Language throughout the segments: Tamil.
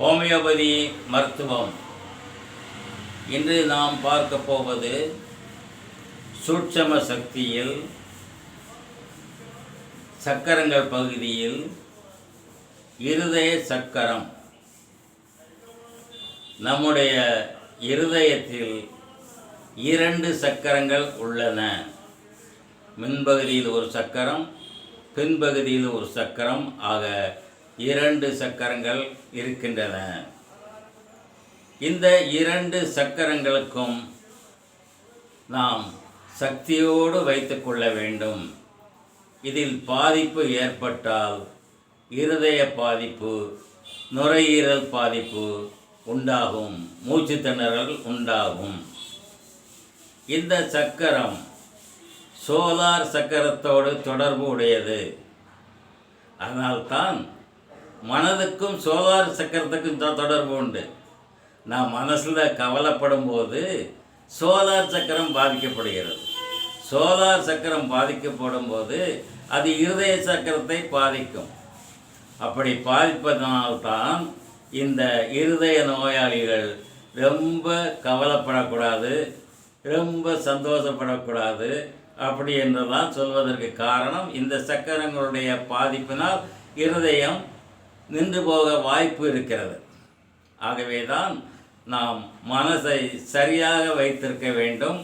ஹோமியோபதி மருத்துவம். இன்று நாம் பார்க்க போவது சூட்சம சக்தியில் சக்கரங்கள் பகுதியில் இருதய சக்கரம். நம்முடைய இருதயத்தில் இரண்டு சக்கரங்கள் உள்ளன. முன்பகுதியில் ஒரு சக்கரம் பின்பகுதியில் ஒரு சக்கரம் ஆக இரண்டு சக்கரங்கள் இருக்கின்றன. இந்த இரண்டு சக்கரங்களுக்கும் நாம் சக்தியோடு வைத்துக்கொள்ள வேண்டும். இதில் பாதிப்பு ஏற்பட்டால் இருதய பாதிப்பு நுரையீரல் பாதிப்பு உண்டாகும் மூச்சு திணறல் உண்டாகும். இந்த சக்கரம் சோலார் சக்கரத்தோடு தொடர்பு உடையது அதனால்தான் மனதுக்கும் சோலார் சக்கரத்துக்கும் தொடர்பு உண்டு. நான் மனசில் கவலைப்படும் போது சோலார் சக்கரம் பாதிக்கப்படுகிறது. சோலார் சக்கரம் பாதிக்கப்படும் போது அது இருதய சக்கரத்தை பாதிக்கும். அப்படி பாதிப்பதனால்தான் இந்த இருதய நோயாளிகள் ரொம்ப கவலைப்படக்கூடாது ரொம்ப சந்தோஷப்படக்கூடாது அப்படி என்றுதான் சொல்வதற்கு காரணம் இந்த சக்கரங்களுடைய பாதிப்பினால் இருதயம் நின்று போக வாய்ப்பு இருக்கிறது. ஆகவே தான் நாம் மனதை சரியாக வைத்திருக்க வேண்டும்.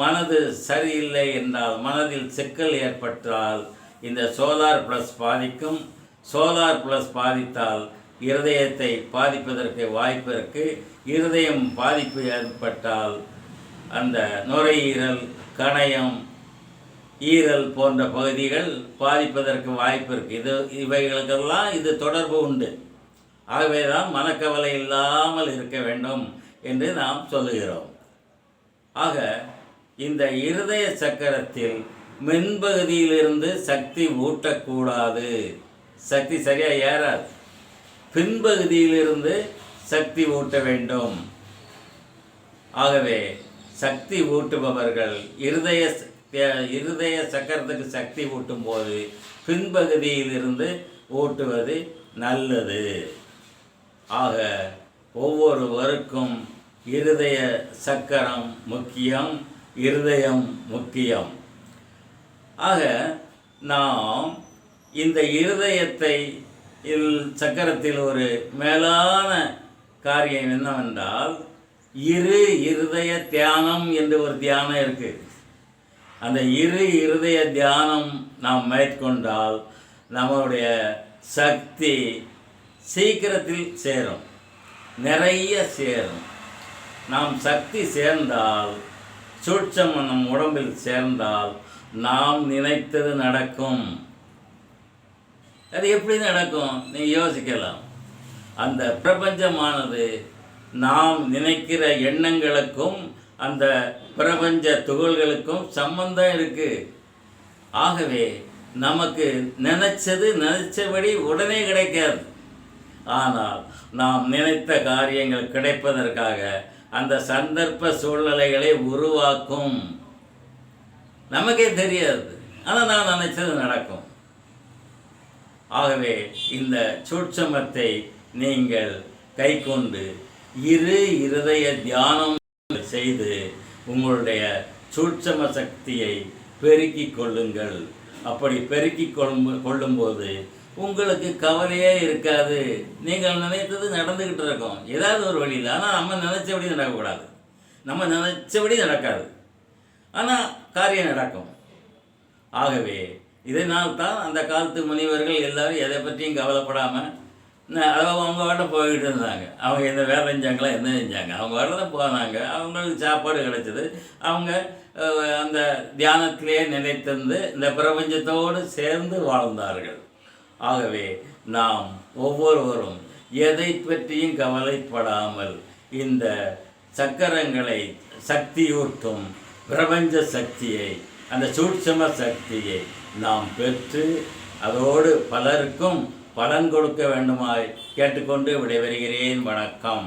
மனது சரியில்லை என்றால் மனதில் சிக்கல் ஏற்பட்டால் இந்த சோலார் ப்ளஸ் பாதிக்கும். சோலார் ப்ளஸ் பாதித்தால் இருதயத்தை பாதிப்பதற்கு வாய்ப்பு இருக்குது இருதயம் பாதிப்பு ஏற்பட்டால் அந்த நுரையீரல் கணையம் ஈரல் போன்ற பகுதிகள் பாதிப்பதற்கு வாய்ப்பு இருக்குது இது இவைகளுக்கெல்லாம் இது தொடர்பு உண்டு. ஆகவே தான் மனக்கவலை இல்லாமல் இருக்க வேண்டும் என்று நாம் சொல்லுகிறோம். ஆக இந்த இருதய சக்கரத்தில் மென்பகுதியிலிருந்து சக்தி ஊட்டக்கூடாது. சக்தி சரியாக ஏறாது. பின்பகுதியிலிருந்து சக்தி ஊட்ட வேண்டும். ஆகவே சக்தி ஊட்டுபவர்கள் இருதய இருதய சக்கரத்துக்கு சக்தி ஊட்டும் போது பின்பகுதியிலிருந்து ஊட்டுவது நல்லது. ஆக ஒவ்வொருவருக்கும் இருதய சக்கரம் முக்கியம் இருதயம் முக்கியம். ஆக நாம் இந்த இருதயத்தை இல் சக்கரத்தில் ஒரு மேலான காரியம் என்னவென்றால் இரு இருதய தியானம் என்று ஒரு தியானம் இருக்குது அந்த இரு இருதய தியானம் நாம் மேற்கொண்டால் நம்மளுடைய சக்தி சீக்கிரத்தில் சேரும். நிறைய சேரும். நாம் சக்தி சேர்ந்தால் சூட்சம் நம் உடம்பில் சேர்ந்தால் நாம் நினைத்தது நடக்கும். அது எப்படி நடக்கும்? நீ யோசிக்கலாம். அந்த பிரபஞ்சமானது நாம் நினைக்கிற எண்ணங்களுக்கும் அந்த பிரபஞ்ச துகள்களுக்கும் சம்பந்தம் இருக்கு. ஆகவே நமக்கு நினைச்சது நினைச்சபடி உடனே கிடைக்காது. ஆனால் நாம் நினைத்த காரியங்கள் கிடைப்பதற்காக அந்த சந்தர்ப்ப சூழ்நிலைகளை உருவாக்கும். நமக்கே தெரியாது. ஆனால் நான் நினைச்சது நடக்கும். ஆகவே இந்த சூட்சமத்தை நீங்கள் கைக்கொண்டு இரு இருதய தியானம் செய்து உங்களுடைய சூட்சம சக்தியை பெருக்கிக் கொள்ளுங்கள். அப்படி பெருக்கிக் கொள்ளும் கொள்ளும்போது உங்களுக்கு கவலையே இருக்காது. நீங்கள் நினைத்தது நடந்துக்கிட்டு இருக்கும். ஏதாவது ஒரு வழியில். ஆனால் நம்ம நினைச்சபடி நடக்கக்கூடாது. நம்ம நினைச்சபடி நடக்காது. ஆனால் காரியம் நடக்கும். ஆகவே இதனால் தான் அந்த காலத்து முனிவர்கள் எல்லாரும் எதை பற்றியும் கவலைப்படாமல் அதாவது அவங்க வாட்ட போய்கிட்டு இருந்தாங்க. அவங்க எந்த வேலை செஞ்சாங்களா என்ன செஞ்சாங்க? அவங்க வாட்ட தான் போனாங்க. அவங்களுக்கு சாப்பாடு கிடைச்சது. அவங்க அந்த தியானத்திலேயே நிலைத்திருந்து இந்த பிரபஞ்சத்தோடு சேர்ந்து வாழ்ந்தார்கள். ஆகவே நாம் ஒவ்வொருவரும் எதை பற்றியும் கவலைப்படாமல் இந்த சக்கரங்களை சக்தியூட்டும் பிரபஞ்ச சக்தியை அந்த சூட்சம சக்தியை நாம் பெற்று அதோடு பலருக்கும் பலன் கொடுக்க வேண்டுமாய் கேட்டுக்கொண்டு விடைபெறுகிறேன். வணக்கம்.